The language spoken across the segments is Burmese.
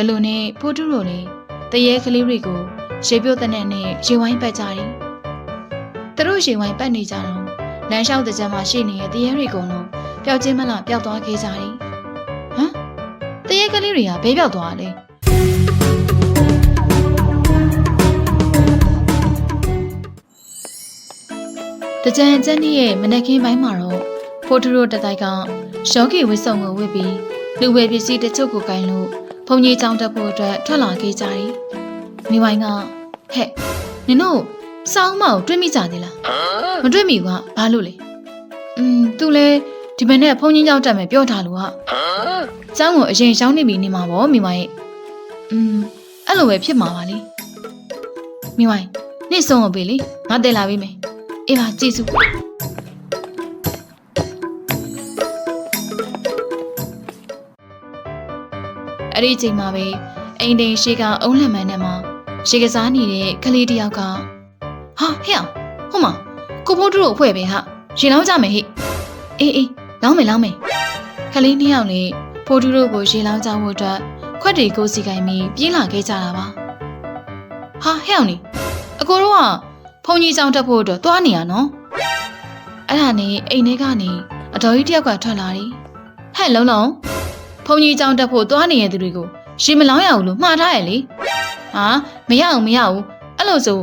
ဒီလိုနဲ့ဖိုးထုတို့လည်းတရေကလေးတွေကိုရေပြုတ်တဲ့နဲ့နဲ့ရေဝိုင်းပတ်ကြတယ်သူတို့ရေဝိုင်းပတ်နေကြတော့လမ်းလျှောက်တဲ့ကြမ်းမှာရှိနေတဲ့တရေတွေကုန်လုံးပျောက်ချင်းမလားပျောက်သွားခဲ့ကြတယ်ဟမ်တရေကလေးတွေကဘေးပျောက်သွားတယ်တကြံကျန်းကြီးရဲ့မနက်ခင်းပိုင်းမှာတော့ဖိုးထုတို့တတိုက်ကရှော့ကီဝစ်စုံကိုဝစ်ပြီးလူဝယ်ပစ္စည်းတချို့ကိုကင်လို့ ဘုံကြီးချောင်းတက်ဖို့အတွက်ထွက်လာခဲ့ကြတယ်။မိဝိုင်းကဟဲ့နင်တို့စောင်းမကိုတွေ့မိကြသေးလားမတွေ့မိဘူးကဘာလို့လဲอืม तू လဲဒီမနေ့ဘုံကြီးချောင်းတက်မယ်ပြောထားလို့ဟာကျောင်းကိုအရင်ရှောင်းနေပြီနေမှာဗောမိဝိုင်းရဲ့อืมအဲ့လိုပဲဖြစ်မှာပါလေမိဝိုင်းနေ့ဆုံးအောင်ပြီလေငါတက်လာပြီမယ်အေးပါကြည့် အဲ့ဒီအချိန်မှာပဲအိမ်တိန်ရှေကအုံးလန်မန်းနဲ့မှာရှေကစားနေတဲ့ကလေးတစ်ယောက်ကဟာဟဲ့အောင်ဟိုမှာကိုဖိုးတို့အဖွဲ့ပဲဟာရှင်လောင်းကြမယ်ဟိအေးအေးလောင်းမယ်လောင်းမယ်ကလေးနှစ်ယောက်လည်းဖိုးတို့တို့ကိုရှင်လောင်းကြဖို့အတွက်ခွက်တွေကိုစီကိုင်းပြီးပြေးလာခဲ့ကြတာပါဟာဟဲ့အောင်လေအကိုတို့ကဖုန်ကြီးကြောင်တက်ဖို့အတွက်သွားနေရနော်အဲ့ဒါနဲ့အိမ်ထဲကနေအတော်ကြီးတစ်ယောက်ကထွက်လာတယ်ဟဲ့လုံးလုံးဖုန် ကြီးကြောင်တက်ဖို့သွားနေရတဲ့သူတွေကိုရှင်မလောင်းရဘူးလို့မှားထားရလေဟာမရအောင်မရဘူးအဲ့လိုဆို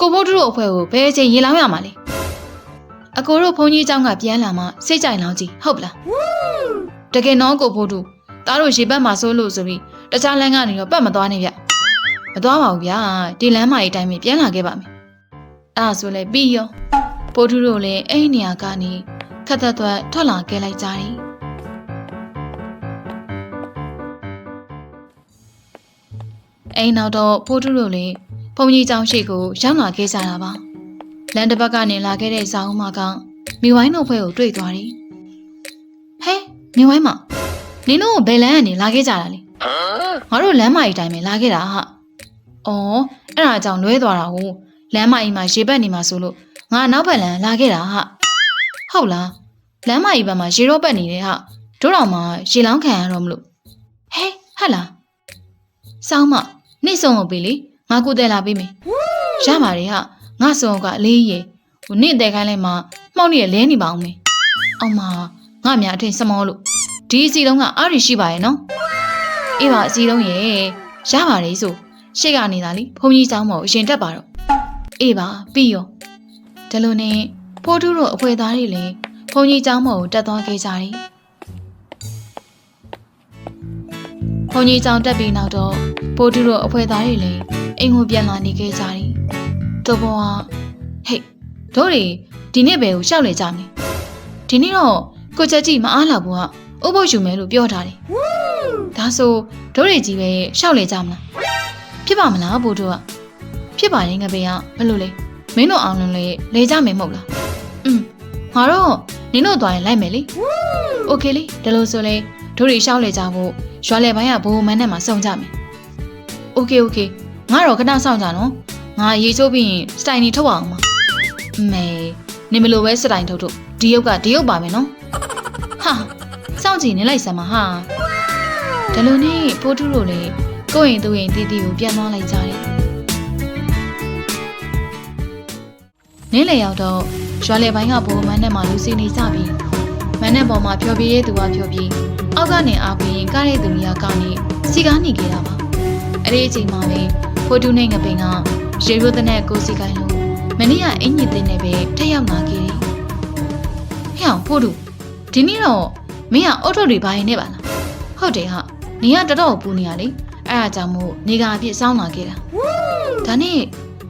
ကိုဘိုးတို့အဖွဲ့ကိုဘယ်အချိန်ရေလောင်းရမှာလဲအကိုတို့ဖုန်ကြီးကြောင်ကပြန်လာမှစိတ်ကြိုင်လောင်းကြည့်ဟုတ်ပလားတကယ်တော့ကိုဘိုးတို့သားတို့ရေပတ်မှာစိုးလို့ဆိုပြီးတခြားလမ်းကနေတော့ပတ်မသွားနဲ့ဗျမသွားပါဘူးဗျာဒီလမ်းမကြီးအတိုင်းပဲပြန်လာခဲ့ပါမယ်အဲ့ဒါဆိုလဲပြီးရောဘိုးတို့တို့လည်းအဲ့ဒီနေရာကနေခက်သက်သက်ထွက်လာခဲ့လိုက်ကြတယ် အိမ်နောက်တော့ဖိုးထုတို့လည်းဘုံကြီးကျောင်းရှိကိုရောက်လာခဲ့ကြတာပါလန်တစ်ဘက်ကနေလာခဲ့တဲ့ဇာအုံးမကမိဝိုင်းတို့ဖွဲ့ကိုတွေ့သွားတယ်ဟဲမိဝိုင်းမနင်တို့ဘယ်လမ်းကနေလာခဲ့ကြတာလဲငါတို့လမ်းမကြီးတိုင်းပဲလာခဲ့တာဟာအော်အဲ့ဒါကြောင့်လွဲသွားတာကိုလမ်းမကြီးမှာရေပတ်နေမှာဆိုလို့ငါနောက်ဘက်လမ်းလာခဲ့တာဟာဟုတ်လားလမ်းမကြီးဘက်မှာရေတော့ပတ်နေတယ်ဟာတို့တော်မှာရေလောင်းခံရတော့မလို့ဟဲဟဟတ်လားစောင်းမ နေ့ဆုံးအောင်ပြီလေငါကိုတဲလာပေးမယ်ရပါတယ်ဟာငါဆုံးကအလေးရေဟိုနေ့တဲခိုင်းလိုက်မှမှောက်နေရလဲနေပါအောင်မေအောင်မငါများအထင်စမောလို့ဒီအစီလုံးကအားရရှိပါရဲ့နော်အေးပါအစီလုံးရေရပါတယ်ဆိုရှေ့ကနေသာလीဘုံကြီးเจ้าမော်အရင်တက်ပါတော့အေးပါပြီးရောဒါလိုနဲ့ဖိုးထူးတို့အဖွဲသားတွေလည်းဘုံကြီးเจ้าမော်ကိုတက်သွားခဲ့ကြတယ်ဘုံကြီးเจ้าတက်ပြီးနောက်တော့ ပိုတူတို့အဖွဲ့သားတွေလည်းအိမ်ကိုပြန်လာနေခဲ့ကြတယ်။တော်ပေါ်ကဟေ့တို့တွေဒီနေ့ပဲကိုရှောက်လေကြမယ်။ဒီနေ့တော့ကိုချက်ကြီးမအားလာဘူးကဥပုပ်ယူမယ်လို့ပြောထားတယ်။ဒါဆိုတို့တွေကြီးပဲရှောက်လေကြမလား။ဖြစ်ပါမလားပိုတူကဖြစ်ပါတယ်ငပေကဘယ်လိုလဲမင်းတို့အောင်လုံးလေလေကြမယ်မဟုတ်လား။อืมငါတော့နင်တို့သွားရင်လိုက်မယ်လေ။ Okay လေဒါလို့ဆိုလဲတို့တွေရှောက်လေကြဖို့ရွာလေပိုင်းကဘိုးမန်းနဲ့မှစုံကြမယ်။ ။ Okay okay ငါတော့ခဏစောင့်ကြနော်။ငါရေချိုးပြီးရင်စတိုင်နေထုတ်အောင်မ။မေနင်မလိုပဲစတိုင်ထုတ်ထုတ်ဒီရုပ်ကဒီရုပ်ပါမယ်နော်။ဟာစောင့်ကြည့်နေလိုက်စမ်းပါဟာ။ဒါလိုနဲ့ပိုးထူးတို့လည်းကိုယ့်ရင်သူ့ရင်တီတီကိုပြန်သွားလိုက်ကြတယ်။နင်းလေရောက်တော့ရွာလေပိုင်းကဘိုးမန်းနဲ့မှလူစီနေကြပြီ။မန်းနဲ့ပေါ်မှာဖြော်ပြရဲသူကဖြော်ပြီးအောက်ကနေအားပေးရင်ကားတဲ့သူကြီးကနေစီကားနေခဲ့တာပါ အဲ့ဒီအချိန်မှာပဲဖိုတူနဲ့ငပိန်ကရေရိုးတဲ့နဲ့ကိုစီကိုင်းလို့မနေ့ကအင်ကြီးတင်နေပဲထက်ရောက်လာခဲ့တယ်။ဟဲ့အောင်ဖိုတူဒီနေ့တော့မင်းကအုတ်ထုတ်တွေဘာရင်နေပါလား။ဟုတ်တယ်ဟာနေကတော်တော်ပူနေရလေ။အဲ့ဒါကြောင့်မို့နေကအပြစ်စောင်းလာခဲ့တာ။ဒါနဲ့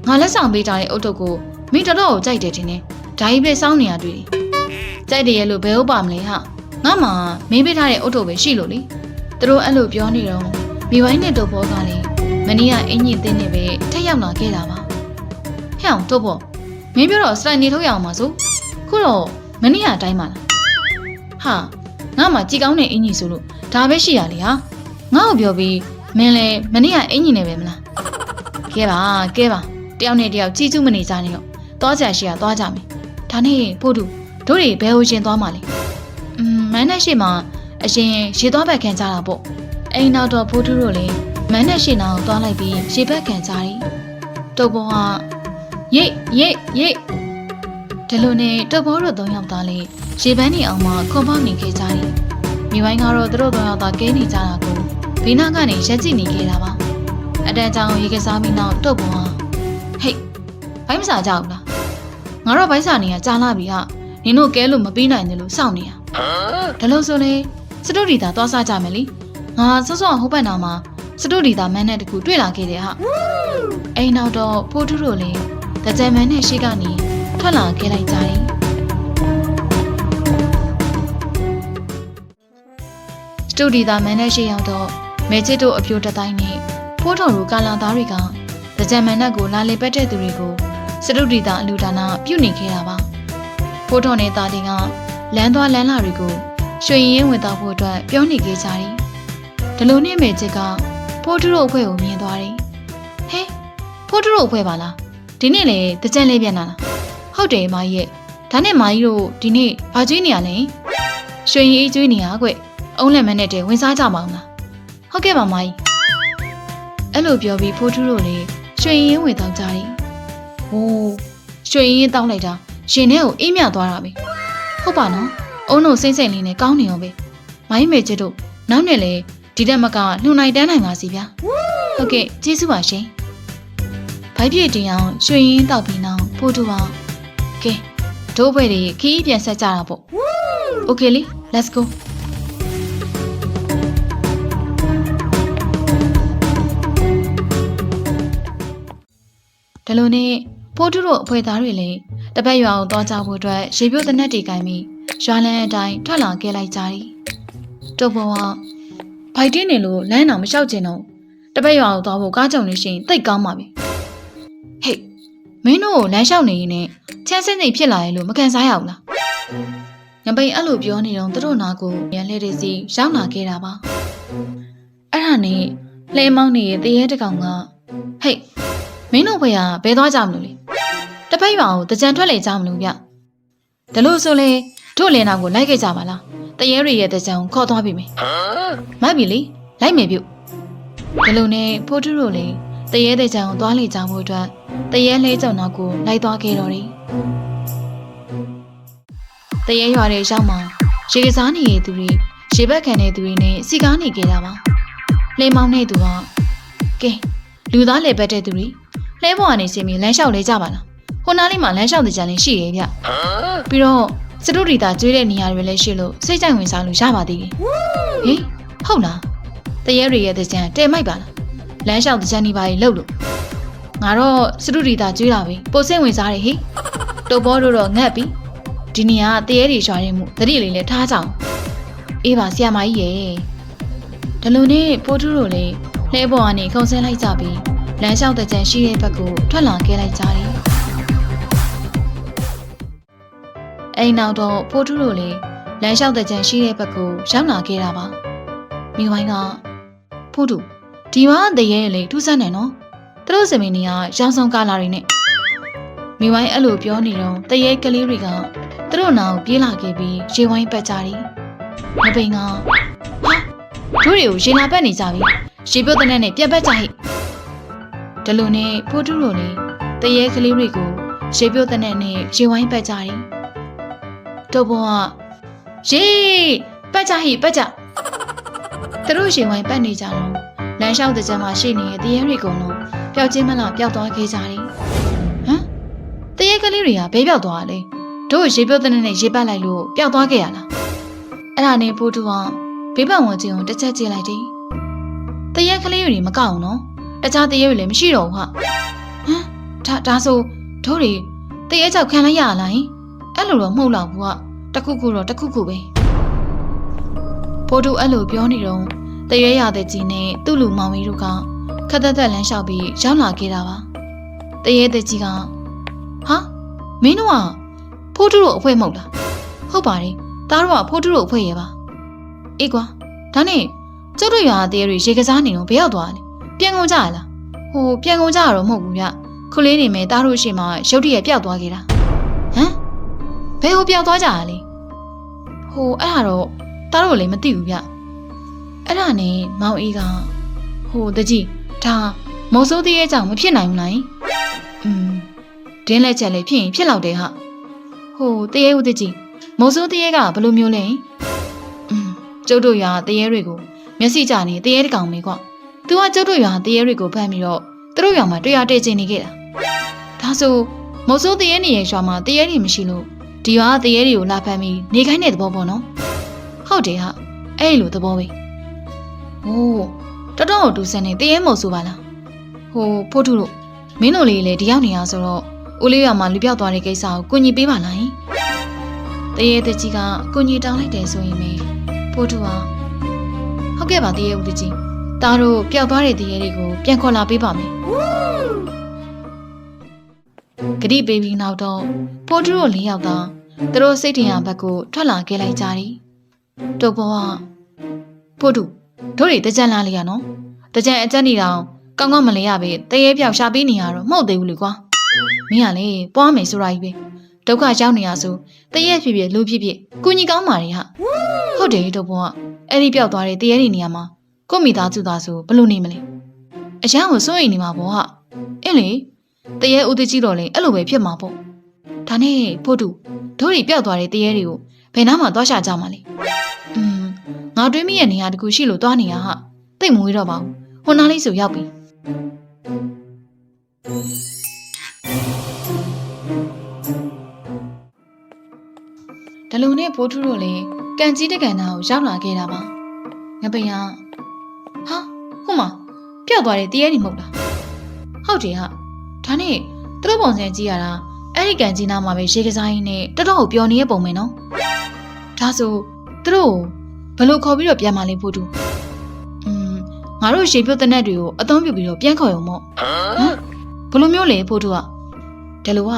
ငါလက်ဆောင်ပေးထားတဲ့အုတ်ထုတ်ကိုမင်းတော်တော်ကိုကြိုက်တယ်တင်နေ။ဒါကြီးပဲစောင်းနေရတွေ့တယ်။ကြိုက်တယ်ရဲ့လို့ဘယ်ဟုတ်ပါမလဲဟာ။ငါမှမင်းပေးထားတဲ့အုတ်ထုတ်ပဲရှိလို့လေ။သူတို့အဲ့လိုပြောနေတော့မိဝိုင်းနဲ့တို့ဘောကလည်း မနီးကအင်ကြီးတင်းနေပဲထက်ရောက်လာခဲ့တာပါဟဲ့အောင်တို့ပေါ့မင်းပြောတော့စတိုင်နေထုတ်ရအောင်ပါဆိုခုတော့မနီးကအတိုင်းပါလားဟာငါမှကြည်ကောင်းတဲ့အင်ကြီးဆိုလို့ဒါပဲရှိရလေဟာငါ့ကိုပြောပြီးမင်းလည်းမနီးကအင်ကြီးနေပဲမလားကဲပါကဲပါတယောက်နဲ့တယောက်ကြည်ကျူးမနေကြနဲ့တော့သွားကြရှိရသွားကြမယ်ဒါနဲ့ဖို့တူတို့တွေဘယ်ဟိုရှင်သွားမှလဲอืมမန်းနဲ့ရှိမှအရှင်ရေသွားဘက်ခံကြတာပေါ့အိမ်နောက်တော့ဖိုးထူးတို့လည်း မန်းနဲ့ရှင်းအောင်သွားလိုက်ပြီးရေဘက်ခံကြတယ်တုပ်ဘောကရိတ်ရိတ်ရိတ်ဒီလိုနဲ့တုပ်ဘောတို့သုံးယောက်သားလေးရေပန်းနေအောင်မှခွန်ပေါက်နေခဲ့ကြတယ်မိဝိုင်းကတော့သူတို့သုံးယောက်သားကဲနေကြတာကိုဘေးနားကနေရက်ကြည့်နေခဲ့တာပါအတန်းကြောင်ရေကစားပြီးနောက်တုပ်ဘောကဟိတ်ဘိုင်းမစားကြဘူးလားငါတော့ဘိုင်းစားနေရကြာလာပြီဟာနင်တို့ကဲလို့မပြီးနိုင်တယ်လို့စောင့်နေရဒါလို့ဆိုလေစတုဒီတာသွားစားကြမယ်လေငါစောစောဟိုဘက်နာမှာ စတုဒီတာမန်းနဲ့တကူတွေ့လာခဲ့တယ်ဟာအိမ်နောက်တော့ဖိုးထုတို့လည်းတကြံမန်းနဲ့ရှိကနေထွက်လာခဲ့လိုက်ကြတယ်စတုဒီတာမန်းနဲ့ရှိရောက်တော့မဲချစ်တို့အပြိုတတိုင်းနဲ့ဖိုးတော်တို့ကာလာသားတွေကတကြံမန်းနဲ့ကိုလာလေပတ်တဲ့သူတွေကိုစတုဒီတာအလူဒါနာပြုတ်နေခဲ့တာပါဖိုးတော်နဲ့သားတွေကလမ်းသွားလမ်းလာတွေကိုရွှေရင်ဝင်တော့ဖို့အတွက်ပြောနေခဲ့ကြတယ်ဒီလိုနဲ့မဲချစ်က ဖိုးထုတို့အဖွဲ့ကိုမြင်သွားတယ်ဟဲဖိုးထုတို့အဖွဲ့ပါလားဒီနေ့လေတကြံလေးပြန်လာလားဟုတ်တယ်မာကြီးရဲ့ဒါနဲ့မာကြီးတို့ဒီနေ့ဘာကျွေးနေရလဲရွှေရင်အေးကျွေးနေရကွအုံးလက်မနဲ့တည်းဝင်စားကြပါအောင်လားဟုတ်ကဲ့ပါမာကြီးအဲ့လိုပြောပြီးဖိုးထုတို့လေရွှေရင်ဝင်တော့ကြတယ်ဟိုးရွှေရင်တောင်းလိုက်တာရှင်ထဲကိုအေးမြသွားတာပဲဟုတ်ပါနော်အုံးတို့စိမ့်စိမ့်လေးနဲ့ကောင်းနေအောင်ပဲမိုင်းမေချစ်တို့နောက်နဲ့လေ ဒီတက်မကနှုံနိုင်တန်းနိုင်ပါစီဗျာဟုတ်ကဲ့ကျေးဇူးပါရှင်ဘိုက်ပြည့်တင်အောင်ရွှေရင်တောက်ပြီးနောက်ဖိုးထုပါကဲဒိုးဘွဲတွေခီးပြန်ဆက်ကြတာပေါ့โอเคလी let's go ဒီလိုနဲ့ဖိုးထုတို့အဖွဲ့သားတွေလည်းတပတ်ရွာအောင်သွားကြဖို့အတွက်ရေပြိုးတနက်တီကိုင်းပြီးရွာလန်းအတိုင်းထွက်လာခဲ့လိုက်ကြတယ်။တုပ်ဘောက ဘိုက်တင်းနေလို့လမ်းတော်မလျှောက်ကျင်တော့တပတ်ရွာအောင်သွားဖို့ကားကြုံနေရှင်တိတ်ကောင်းပါပြီ။ဟေးမင်းတို့ကိုလမ်းလျှောက်နေရင်လည်းချမ်းစင်းစိတ်ဖြစ်လာရဲ့လို့မကန်စားရဘူးလား။ညပိန်အဲ့လိုပြောနေတော့သူတို့နာကိုရန်လေးတွေစီရောက်လာခဲ့တာပါ။အဲ့ဒါနဲ့လှဲမောင်းနေတဲ့တရေတကောင်ကဟေးမင်းတို့ဘွေကဘယ်သွားကြမလို့လဲတပတ်ရွာကိုတကြံထွက်လေကြမလို့ဗျဒါလို့ဆိုလေ တို့လင်းနာကိုလိုက်ခဲ့ကြပါလားတရေတွေရဲ့တကြံကိုခေါ်သွားပြီမေမတ်ပြီလေလိုက်မယ်ပြုဒါလို့နဲ့ဖိုးထုတို့လေတရေတကြံကိုသွားလေကြဖို့အတွက်တရေလဲကြုံတော့ကိုလိုက်သွားခဲ့တော့တယ်တရေရွာတွေရောက်မှရေကစားနေတဲ့သူတွေရေဘက်ခံတဲ့သူတွေနဲ့စီကားနေကြတာပါလေမောင်းတဲ့သူကကဲလူသားလေပတ်တဲ့သူတွေလဲပေါ်ကနေဆင်းပြီးလမ်းလျှောက်လဲကြပါလားဟိုနားလေးမှာလမ်းလျှောက်တဲ့ကြံလေးရှိရဲ့ဗျပြီးတော့ စတုရီတာကျွေးတဲ့နေရာတွေလည်းရှိလို့စိတ်ကြိုက်ဝင်စားလို့ရပါသေးတယ်ဟေးဟုတ်လားတရေတွေရဲ့တဲ့ကြံတဲမိုက်ပါလားလမ်းလျှောက်တဲ့ကြံနေပါလေလှုပ်လို့ငါတော့စတုရီတာကျွေးတာပဲပိုစိတ်ဝင်စားတယ်ဟေးတုပ်ဘောတို့တော့ငတ်ပြီဒီနေရာကတရေတွေရွာရင်မှုတတိလေးလည်းထားကြအောင်အေးပါဆီယမကြီးရဲ့ဒါလိုနဲ့ပိုးထူးတို့လည်းလဲပေါ်ကနေခုံဆဲလိုက်ကြပြီးလမ်းလျှောက်တဲ့ကြံရှိတဲ့ဘက်ကိုထွက်လာခဲ့လိုက်ကြတယ်။ အိမ်နောက်တော့ဖိုးထုတို့လည်းလမ်းလျှောက်တဲ့ကြံရှိတဲ့ဘက်ကိုရောက်လာခဲ့တာပါ။မိဝိုင်းကဖိုးထုဒီမှာတရေလေထူးဆန်းတယ်နော်။သူတို့စမင်းတွေကရောင်ဆောင်ကာလာတွေနဲ့မိဝိုင်းအဲ့လိုပြောနေတော့တရေကလေးတွေကသူတို့နာကိုပြေးလာခဲ့ပြီးရေဝိုင်းပတ်ကြတယ်။မပိန်ကဟာတို့တွေကိုရေလာပတ်နေကြပြီ။ရေပြုတ်တဲ့နဲ့ပြက်ပတ်ကြဟိ။ဒီလိုနဲ့ဖိုးထုတို့လည်းတရေကလေးတွေကိုရေပြုတ်တဲ့နဲ့ရေဝိုင်းပတ်ကြတယ်။ တို့ဘောကရေပတ်ကြဟိပတ်ကြ။သူတို့ရေဝိုင်းပတ်နေကြတော့လမ်းလျှောက်တဲ့ကြမ်းမှာရှိနေတဲ့တရေတွေကုန်လုံးပျောက်ချင်းမလားပျောက်သွားခဲ့ကြတယ်။ဟမ်တရေကလေးတွေကဘဲပျောက်သွားတာလေ။တို့ရေပြုတ်တဲ့နဲ့ရေပတ်လိုက်လို့ပျောက်သွားခဲ့ရလား။အဲ့ဒါနဲ့ဖိုးထုကဘေးပတ်ဝင်ချင်းကိုတစ်ချက်ကြည့်လိုက်တယ်။တရေကလေးတွေမကောက်အောင်နော်။တခြားတရေတွေလည်းမရှိတော့ဘူးဟာဟမ်ဒါဒါဆိုတို့တွေတရေကြောက်ခံလိုက်ရလားဟင် အဲ့လိုတော့မဟုတ်တော့ဘူးကတခုခုတော့တခုခုပဲဖိုးတူအဲ့လိုပြောနေတော့တရေရတဲ့ကြီးနဲ့သူ့လူမောင်ကြီးတို့ကခက်သက်သက်လမ်းလျှောက်ပြီးရောက်လာခဲ့တာပါတရေတဲ့ကြီးကဟာမင်းတို့ကဖိုးတူတို့အဖွဲမဟုတ်လားဟုတ်ပါတယ်တားတော့ကဖိုးတူတို့အဖွဲရဲ့ပါအေးကွာဒါနဲ့ကျုပ်တို့ရွာတရေတွေရေကစားနေတော့ဘယ်ရောက်သွားလဲပြန်ကုန်ကြရလားဟိုပြန်ကုန်ကြရတော့မဟုတ်ဘူးဗျခုလေးနေမယ်တားတို့ရှိမှရုတ်တရက်ပျောက်သွားခဲ့တာဟမ် ဘယ်ဟိုပျောက်သွားကြရလဲဟိုအဲ့ဒါတော့တားတို့လည်းမသိဘူးဗျအဲ့ဒါနဲ့မောင်အေးကဟ ဟိုတကြီးဒါမော်စိုးသေးရဲ့ကြောင့်မဖြစ်နိုင်ဘူးလားอืมဒင်းလက်ချက်လေးဖြစ်ရင်ဖြစ်လောက်တယ်ဟာဟိုတရေဦးတကြီးမော်စိုးသေးရဲ့ကဘယ်လိုမျိုးလဲอืมကျုပ်တို့ရွာတရေတွေကိုမျက်စိကြနေတရေတကောင်မေကွာသူကကျုပ်တို့ရွာတရေတွေကိုဖမ်းပြီးတော့သူတို့ရွာမှာတွေ့ရတဲ့ချင်းနေခဲ့တာဒါဆိုမော်စိုးတရေနေရဲ့ရွာမှာတရေတွေမရှိလို့ ဒီရွာကတရေတွေကိုလာဖမ်းပြီးနေခိုင်းတဲ့သဘောပေါ့နော်ဟုတ်တယ်ဟာအဲ့လိုသဘောပဲဟိုးတော်တော်တူစံနေတရေမို့ဆိုပါလားဟိုဖိုးထုတို့မင်းတို့လေးလေဒီရောက်နေရဆိုတော့ဦးလေးရမှာလူပြောက်သွားတဲ့ကိစ္စကိုကုညီပေးပါလားဟင်တရေတကြီးကကုညီတောင်းလိုက်တယ်ဆိုရင်မေဖိုးထုဟာဟုတ်ကဲ့ပါတရေဦးတကြီးတားတို့ပျောက်သွားတဲ့တရေတွေကိုပြန်ခေါ်လာပေးပါမယ် ဂရိပေးပြီးနောက်တော့ဖိုးထုတို့လေးယောက်သာသူတို့စိတ်ထင်ရဘက်ကိုထွက်လာခဲ့လိုက်ကြတယ်တုတ်ဘောကဖိုးထုတို့တွေတကြံလာလေရနော်တကြံအကြက်နေတောင်ကောင်းကောင်းမလဲရပဲတရေပြောက်ရှာပေးနေရတော့မဟုတ်သေးဘူးလေကွာမင်းကလေပွားမယ်ဆိုတာကြီးပဲဒုက္ခရောက်နေရဆိုတရေဖြစ်ဖြစ်လူဖြစ်ဖြစ်ကုညီကောင်းပါလေဟာဟုတ်တယ်တို့ဘုံကအဲ့ဒီပြောက်သွားတဲ့တရေတွေနေရာမှာကို့မိသားစုသားဆိုဘယ်လိုနေမလဲအရန်ကိုစိုးရိမ်နေမှာပေါ့ဟာအင်းလေ တရေဦးတကြီးတော့လေအဲ့လိုပဲဖြစ်မှာပေါ့ဒါနဲ့ဖို့တူတို့တွေပြောက်သွားတဲ့တရေတွေကိုဘယ်နားမှာသွားရှာကြမှာလဲอืมငါတွေးမိရဲ့နေရာတခုရှိလို့သွားနေရဟာတိတ်မဝေးတော့ပါဘူးဟိုနားလေးဆိုရောက်ပြီဒလုံနဲ့ဖိုးထူးတို့လည်းကန်ကြီးတကန်နာကိုရောက်လာခဲ့တာပါငပိန်ကဟာဟိုမှာပျောက်သွားတဲ့တရေနေမဟုတ်လားဟုတ်တယ်ဟာ ဒါနဲ့သူတို့ပုံစံကြည့်ရတာအဲ့ဒီကန်ကြီးနာမှာပဲရေကစားရင်းနဲ့တော်တော်ကိုပျော်နေတဲ့ပုံပဲနော်ဒါဆိုသူတို့ကို ဘယ်လိုခေါ်ပြီးတော့ပြန်มาလဲဖို့တူอืมငါတို့ရေပြုတ်တဲ့နက်တွေကိုအသုံးပြုပြီးတော့ပြန်ခေါ်ရုံမို့ဟမ်ဘယ်လိုမျိုးလဲဖို့တူကတယ်လို့က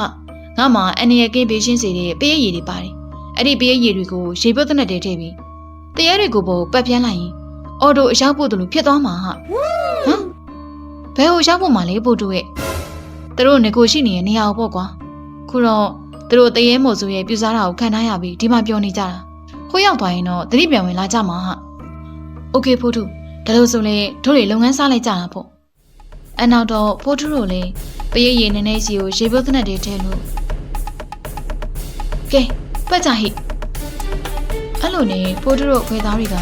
ငါမှအန်နီယကင်းပေးရှင်းစီတဲ့ပေးရည်တွေပါတယ်အဲ့ဒီပေးရည်တွေကိုရေပြုတ်တဲ့နက်တွေထည့်ပြီးတရေတွေကိုပေါ်ပတ်ပြန်လိုက်ရင်အော်တိုအရောက်ဖို့တလို့ဖြစ်သွားမှာဟာဟမ်ဘယ်ကိုရောက်ဖို့မှလဲဖို့တူရဲ့ သူတို့ငကိုရှိနေတဲ့နေရာကိုပေါ့ကွာခုတော့သူတို့တရေမို့ဆိုရဲ့ပြူစားတာကိုခံထားရပြီးဒီမှာပြောနေကြတာ ခိုးရောက်သွားရင်တော့တတိပြန်ဝင်လာကြမှာဟာโอเคဖိုးထုဒါလို့ဆိုလေတို့တွေလုပ်ငန်းစားလိုက်ကြတာပေါ့အနောက်တော့ဖိုးထုတို့လည်းပရိရေနေနေစီကိုရေပုတ်သနက်တွေထဲလို့ကဲပတ်ကြဟိအဲ့လိုနဲ့ဖိုးထုတို့ခွေသားတွေက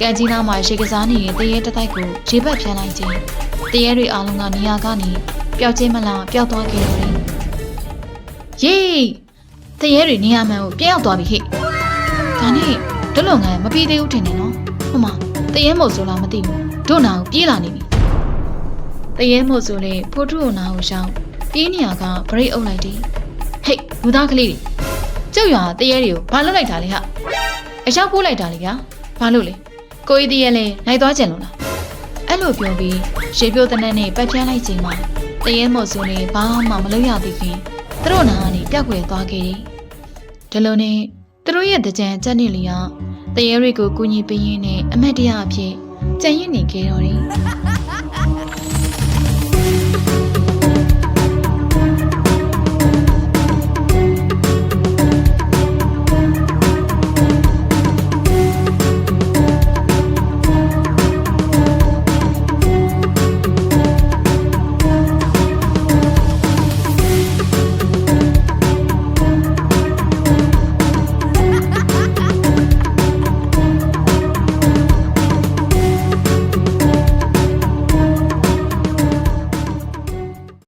ကန်ကြီးနားမှာရေကစားနေတဲ့တရေတတိုက်ကိုရေပတ်ဖြန်းလိုက်ခြင်းတရေတွေအားလုံးကနေရာကနေပျောက်ချင်းမလားပျောက်သွားခဲ့တယ်ယေးတရေတွေနေရာမှန်ကိုပြန်ရောက်သွားပြီဟိဒါနဲ့ဒုလုံငန်းမပြီးသေးဘူးထင်တယ်နော်ဟိုမှာတရဲမို့ဆိုလားမသိဘူးဒုနာကိုပြေးလာနေပြီတရဲမို့ဆိုလေဖိုးထုကိုနာကိုရှောင်းပြေးနေရကဗရိတ်အုပ်လိုက်တယ်ဟေးလူသားကလေးတွေကျုပ်ရွာတရဲတွေကိုဘာလုပ်လိုက်တာလဲဟာအရောက်ပိုးလိုက်တာလေဗျာဘာလို့လဲ ကိုကြီးတရဲလဲလိုက်သွားကြင်လို့လားအဲ့လိုပြောပြီးရေပြိုးတဲ့နဲ့နဲ့ပတ်ပြန်းလိုက်ချိန်မှာတရဲမို့ဆိုလေဘာမှမလုပ်ရသေးခင်သူတို့နာကနေပြက်ွယ်သွားခဲ့တယ်ဒီလိုနဲ့သူတို့ရဲ့တကြံကြက်နေလျောတရေတွေကိုကူညီပေးရင်းနဲ့အမတ်တရအဖြစ်ကြံ့ရင့်နေခဲ့တော်တယ်